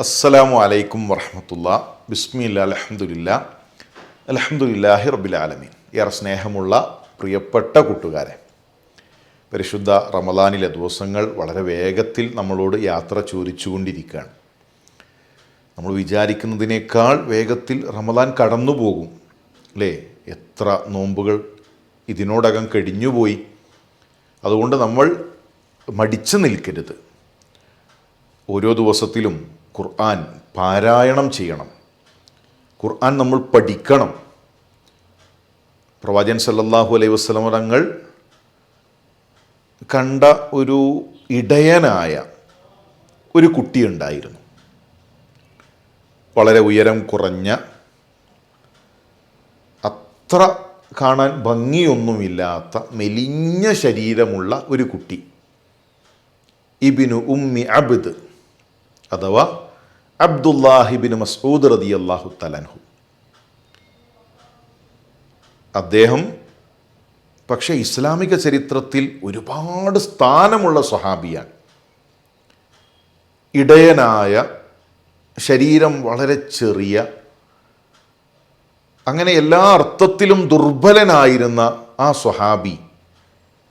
അസ്സലാമു അലൈക്കും വറഹമത്തുള്ള. ബിസ്മില്ല അലഹമുല്ല അലഹമുല്ലാഹി റബിലാലമീൻ ഏറെ സ്നേഹമുള്ള പ്രിയപ്പെട്ട കൂട്ടുകാരെ പരിശുദ്ധ റമദാനിലെ ദിവസങ്ങൾ വളരെ വേഗത്തിൽ നമ്മളോട് യാത്ര ചോദിച്ചുകൊണ്ടിരിക്കുകയാണ്. നമ്മൾ വിചാരിക്കുന്നതിനേക്കാൾ വേഗത്തിൽ റമദാൻ കടന്നു പോകും അല്ലേ? എത്ര നോമ്പുകൾ ഇതിനോടകം കഴിഞ്ഞുപോയി. അതുകൊണ്ട് നമ്മൾ മടിച്ചു നിൽക്കരുത്. ഓരോ ദിവസത്തിലും ഖുർആൻ പാരായണം ചെയ്യണം. ഖുർആൻ നമ്മൾ പഠിക്കണം. പ്രവാചകൻ സല്ലാഹു അലൈഹി വസ്ലം തങ്ങൾ കണ്ട ഒരു ഇടയനായ ഒരു കുട്ടിയുണ്ടായിരുന്നു വളരെ ഉയരം കുറഞ്ഞ അത്ര കാണാൻ ഭംഗിയൊന്നുമില്ലാത്ത മെലിഞ്ഞ ശരീരമുള്ള ഒരു കുട്ടി. ഇബിനു ഉമ്മി അബ്ദ് അഥവാ അബ്ദുല്ലാഹിബിൻ മസ്ഊദ് റതി അള്ളാഹു തലൻഹു അദ്ദേഹം പക്ഷേ ഇസ്ലാമിക ചരിത്രത്തിൽ ഒരുപാട് സ്ഥാനമുള്ള സ്വഹാബിയാണ്. ഇടയനായ ശരീരം വളരെ ചെറിയ അങ്ങനെ എല്ലാ അർത്ഥത്തിലും ദുർബലനായിരുന്ന ആ സ്വഹാബി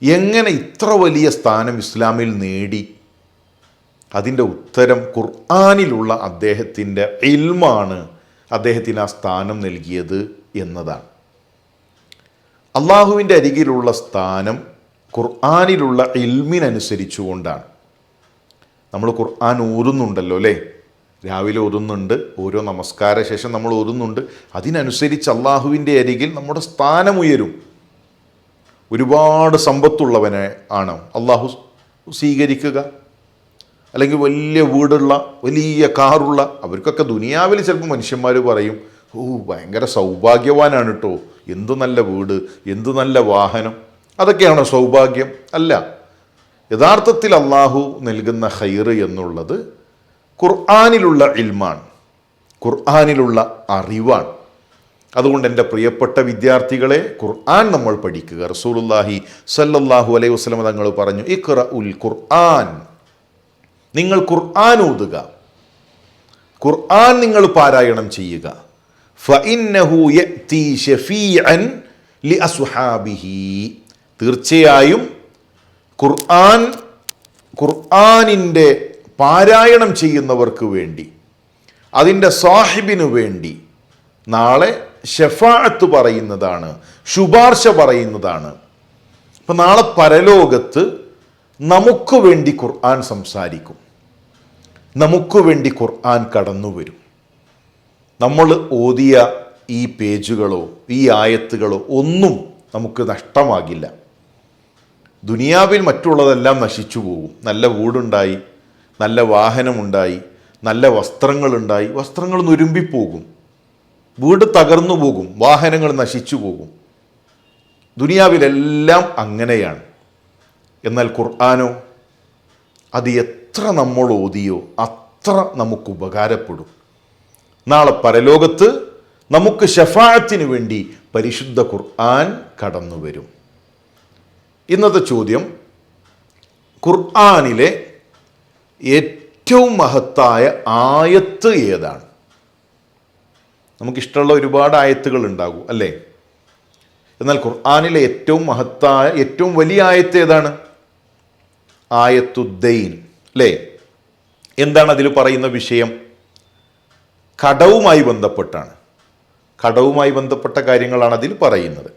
എങ്ങനെ ഇത്ര വലിയ സ്ഥാനം ഇസ്ലാമിൽ നേടി? അതിന്റെ ഉത്തരം ഖുർആാനിലുള്ള അദ്ദേഹത്തിന്റെ ഇൽമാണ്. അദ്ദേഹത്തിന് ആ സ്ഥാനം നൽകിയത് എന്നതാണ്. അള്ളാഹുവിന്റെ അരികിലുള്ള സ്ഥാനം ഖുർആാനിലുള്ള ഇൽമിനനുസരിച്ചുകൊണ്ടാണ്. നമ്മൾ ഖുർആൻ ഓതുന്നുണ്ടല്ലോ അല്ലേ? രാവിലെ ഓതുന്നുണ്ട് ഓരോ നമസ്കാര ശേഷം നമ്മൾ ഓതുന്നുണ്ട്. അതിനനുസരിച്ച് അള്ളാഹുവിന്റെ അരികിൽ നമ്മുടെ സ്ഥാനം ഉയരും. ഒരുപാട് സമ്പത്തുള്ളവനെ ആണ് അള്ളാഹു സ്വീകരിക്കുക അല്ലെങ്കിൽ വലിയ വീടുള്ള വലിയ കാറുള്ള അവർക്കൊക്കെ ദുനിയാവിൽ ചിലപ്പോൾ മനുഷ്യന്മാർ പറയും ഓ ഭയങ്കര സൗഭാഗ്യവാനാണ് കേട്ടോ എന്തു നല്ല വീട് എന്തു നല്ല വാഹനം. അതൊക്കെയാണോ സൗഭാഗ്യം? അല്ല. യഥാർത്ഥത്തിൽ അള്ളാഹു നൽകുന്ന ഹൈറ് എന്നുള്ളത് ഖുർആാനിലുള്ള ഇൽമാണ്. ഖുർആാനിലുള്ള അറിവാണ്. അതുകൊണ്ട് എന്റെ പ്രിയപ്പെട്ട വിദ്യാർത്ഥികളെ ഖുർആൻ നമ്മൾ പഠിക്കുക. റസൂലുല്ലാഹി സല്ലല്ലാഹു അലൈഹി വസ്ലമ തങ്ങൾ പറഞ്ഞു ഇഖ്റ ഉൽ ഖുർആൻ. നിങ്ങൾ ഖുർആൻ ഓതുക. ഖുർആൻ നിങ്ങൾ പാരായണം ചെയ്യുക. തീർച്ചയായും ഖുർആൻ ഖുർആാനിന്റെ പാരായണം ചെയ്യുന്നവർക്ക് വേണ്ടി അതിന്റെ സാഹിബിനു വേണ്ടി നാളെ ഷഫാഅത്ത് പറയുന്നതാണ് ശുപാർശ പറയുന്നതാണ്. അപ്പം നാളെ പരലോകത്ത് നമുക്ക് വേണ്ടി ഖുർആൻ സംസാരിക്കും. നമുക്ക് വേണ്ടി ഖുർആൻ കടന്നു വരും നമ്മൾ ഓതിയ ഈ പേജുകളോ ഈ ആയത്തുകളോ ഒന്നും നമുക്ക് നഷ്ടമാകില്ല. ദുനിയാവിൽ മറ്റുള്ളതെല്ലാം നശിച്ചു പോകും. നല്ല വീടുണ്ടായി നല്ല വാഹനമുണ്ടായി നല്ല വസ്ത്രങ്ങളുണ്ടായി. വസ്ത്രങ്ങൾ നുരുമ്പിപ്പോകും. വീട് തകർന്നു പോകും. വാഹനങ്ങൾ നശിച്ചു പോകും. ദുനിയാവിലെല്ലാം അങ്ങനെയാണ്. എന്നാൽ ഖുർആാനോ അത് എത്ര നമ്മൾ ഓതിയോ അത്ര നമുക്ക് ഉപകാരപ്പെടും. നാളെ പരലോകത്ത് നമുക്ക് ഷഫായത്തിന് വേണ്ടി പരിശുദ്ധ ഖുർആൻ കടന്നു വരും. ഇന്നത്തെ ചോദ്യം ഖുർആാനിലെ ഏറ്റവും മഹത്തായ ആയത്ത് ഏതാണ്? നമുക്കിഷ്ടമുള്ള ഒരുപാട് ആയത്തുകൾ ഉണ്ടാകും അല്ലേ? എന്നാൽ ഖുർആാനിലെ ഏറ്റവും മഹത്തായ ഏറ്റവും വലിയ ആയത്ത് ഏതാണ്? ആയത്തുദ്ദൈൻ അല്ലേ എന്താണ് അതിൽ പറയുന്ന വിഷയം? കടവുമായി ബന്ധപ്പെട്ടാണ്. കടവുമായി ബന്ധപ്പെട്ട കാര്യങ്ങളാണ് അതിൽ പറയുന്നത്.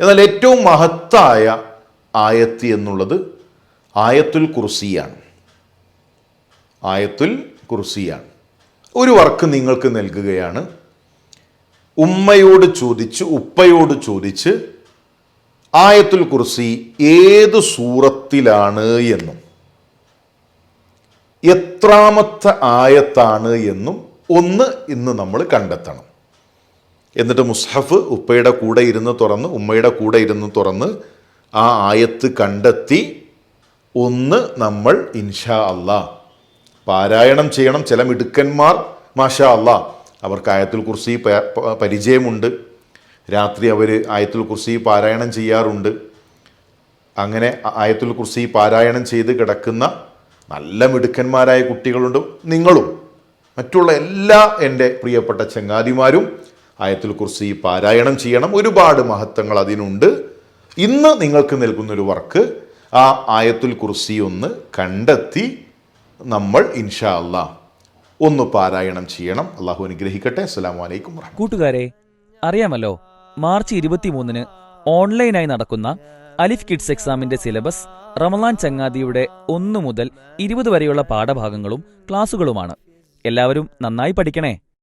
എന്നാൽ ഏറ്റവും മഹത്തായ ആയത്ത് എന്നുള്ളത് ആയത്തുൽ കുർസിയാണ്. ആയത്തുൽ കുർസിയാണ്. ഒരു വർക്ക് നിങ്ങൾക്ക് നൽകുകയാണ്. ഉമ്മയോട് ചോദിച്ച് ഉപ്പയോട് ചോദിച്ച് ആയത്തുൽ കുർസി ഏത് സൂറത്തിലാണ് എന്നും. എത്രാമത്തെ ആയത്താണ് എന്നും ഒന്ന് ഇന്ന് നമ്മൾ കണ്ടെത്തണം. എന്നിട്ട് മുസ്ഹഫ് ഉപ്പയുടെ കൂടെ ഇരുന്ന് തുറന്ന് ഉമ്മയുടെ കൂടെ ഇരുന്ന് തുറന്ന് ആ ആയത്ത് കണ്ടെത്തി ഒന്ന് നമ്മൾ ഇൻഷാ അള്ളാ. പാരായണം ചെയ്യണം. ചില മിടുക്കന്മാർ മാഷാ അള്ളാ അവർക്ക് ആയത്തുൽ പ- പരിചയമുണ്ട്. രാത്രി അവർ ആയത്തുൽ കുർസി പാരായണം ചെയ്യാറുണ്ട്. അങ്ങനെ ആയത്തുൽ കുർസി പാരായണം ചെയ്ത് കിടക്കുന്ന നല്ല മിടുക്കന്മാരായ കുട്ടികളുണ്ട്. നിങ്ങളും മറ്റുള്ള എല്ലാ എന്റെ പ്രിയപ്പെട്ട ചങ്ങാതിമാരും ആയത്തുൽ കുർസി പാരായണം ചെയ്യണം. ഒരുപാട് മഹത്വങ്ങൾ അതിനുണ്ട്. ഇന്ന് നിങ്ങൾക്ക് നൽകുന്നൊരു വർക്ക് ആ ആയത്തുൽ കുർസി ഒന്ന് കണ്ടെത്തി നമ്മൾ ഇൻഷാ അല്ലാ ഒന്ന് പാരായണം ചെയ്യണം. അള്ളാഹു അനുഗ്രഹിക്കട്ടെ. അസ്സാം വലൈക്കും. കൂട്ടുകാരെ അറിയാമല്ലോ മാർച്ച് ഇരുപത്തിമൂന്നിന് ഓൺലൈനായി നടക്കുന്ന അലിഫ് കിഡ്സ് എക്സാമിന്റെ സിലബസ് റമലാൻ ചങ്ങാതിയുടെ ഒന്നു മുതൽ ഇരുപത് വരെയുള്ള പാഠഭാഗങ്ങളും ക്ലാസുകളുമാണ്. എല്ലാവരും നന്നായി പഠിക്കണേ.